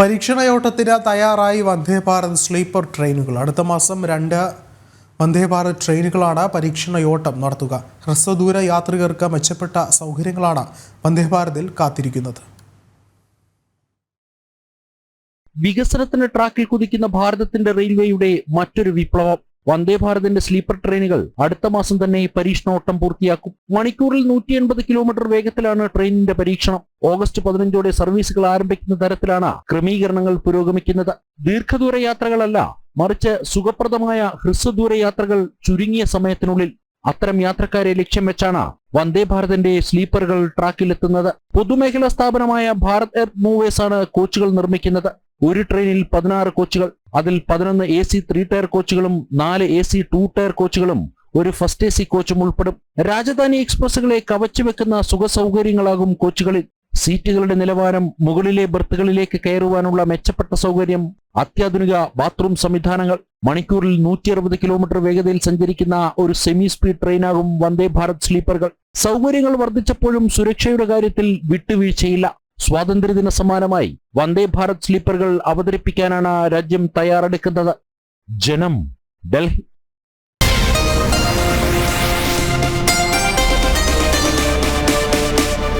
പരീക്ഷണയോട്ടത്തിന് തയ്യാറായി വന്ദേ ഭാരത് സ്ലീപ്പർ ട്രെയിനുകൾ. അടുത്ത മാസം രണ്ട് വന്ദേ ഭാരത് ട്രെയിനുകളാണ് പരീക്ഷണയോട്ടം നടത്തുക. ഹ്രസ്വദൂര യാത്രികർക്ക് മെച്ചപ്പെട്ട സൗകര്യങ്ങളാണ് വന്ദേ ഭാരതിൽ കാത്തിരിക്കുന്നത്. വികസനത്തിന്റെ ട്രാക്കിൽ കുതിക്കുന്ന ഭാരതത്തിന്റെ റെയിൽവേയുടെ മറ്റൊരു വിപ്ലവം. വന്ദേ ഭാരതിന്റെ സ്ലീപ്പർ ട്രെയിനുകൾ അടുത്ത മാസം തന്നെ പരീക്ഷണോട്ടം പൂർത്തിയാക്കും. മണിക്കൂറിൽ നൂറ്റി എൺപത് കിലോമീറ്റർ വേഗത്തിലാണ് ട്രെയിനിന്റെ പരീക്ഷണം. ഓഗസ്റ്റ് പതിനഞ്ചോടെ സർവീസുകൾ ആരംഭിക്കുന്ന തരത്തിലാണ് ക്രമീകരണങ്ങൾ പുരോഗമിക്കുന്നത്. ദീർഘദൂര യാത്രകളല്ല മറിച്ച് സുഖപ്രദമായ ഹ്രസ്വദൂര യാത്രകൾ ചുരുങ്ങിയ സമയത്തിനുള്ളിൽ അത്തരം യാത്രക്കാരെ ലക്ഷ്യം വെച്ചാണ് വന്ദേ ഭാരതിന്റെ സ്ലീപ്പറുകൾ ട്രാക്കിലെത്തുന്നത്. പൊതുമേഖലാ സ്ഥാപനമായ ഭാരത് എയർ മൂവേഴ്സ് ആണ് കോച്ചുകൾ നിർമ്മിക്കുന്നത്. ഒരു ട്രെയിനിൽ പതിനാറ് കോച്ചുകൾ അതിൽ പതിനൊന്ന് എ സി ത്രീ ടയർ കോച്ചുകളും നാല് എ സി ടു ടയർ കോച്ചുകളും ഒരു ഫസ്റ്റ് എ സി കോച്ചും ഉൾപ്പെടും. രാജധാനി എക്സ്പ്രസുകളെ കവച്ചുവെക്കുന്ന സുഖ സൗകര്യങ്ങളാകും കോച്ചുകളിൽ. സീറ്റുകളുടെ നിലവാരം മുകളിലെ ബർത്തുകളിലേക്ക് കയറുവാനുള്ള മെച്ചപ്പെട്ട സൗകര്യം അത്യാധുനിക ബാത്റൂം സംവിധാനങ്ങൾ മണിക്കൂറിൽ നൂറ്റി അറുപത് കിലോമീറ്റർ വേഗതയിൽ സഞ്ചരിക്കുന്ന ഒരു സെമി സ്പീഡ് ട്രെയിനാകും വന്ദേ ഭാരത് സ്ലീപ്പറുകൾ. സൗകര്യങ്ങൾ വർദ്ധിച്ചപ്പോഴും സുരക്ഷയുടെ കാര്യത്തിൽ വിട്ടുവീഴ്ചയില്ല. സ്വാതന്ത്ര്യദിന സമ്മാനമായി വന്ദേ ഭാരത് സ്ലീപ്പറുകൾ അവതരിപ്പിക്കാനാണ് രാജ്യം തയ്യാറെടുക്കുന്നത്. ജനം ഡൽഹി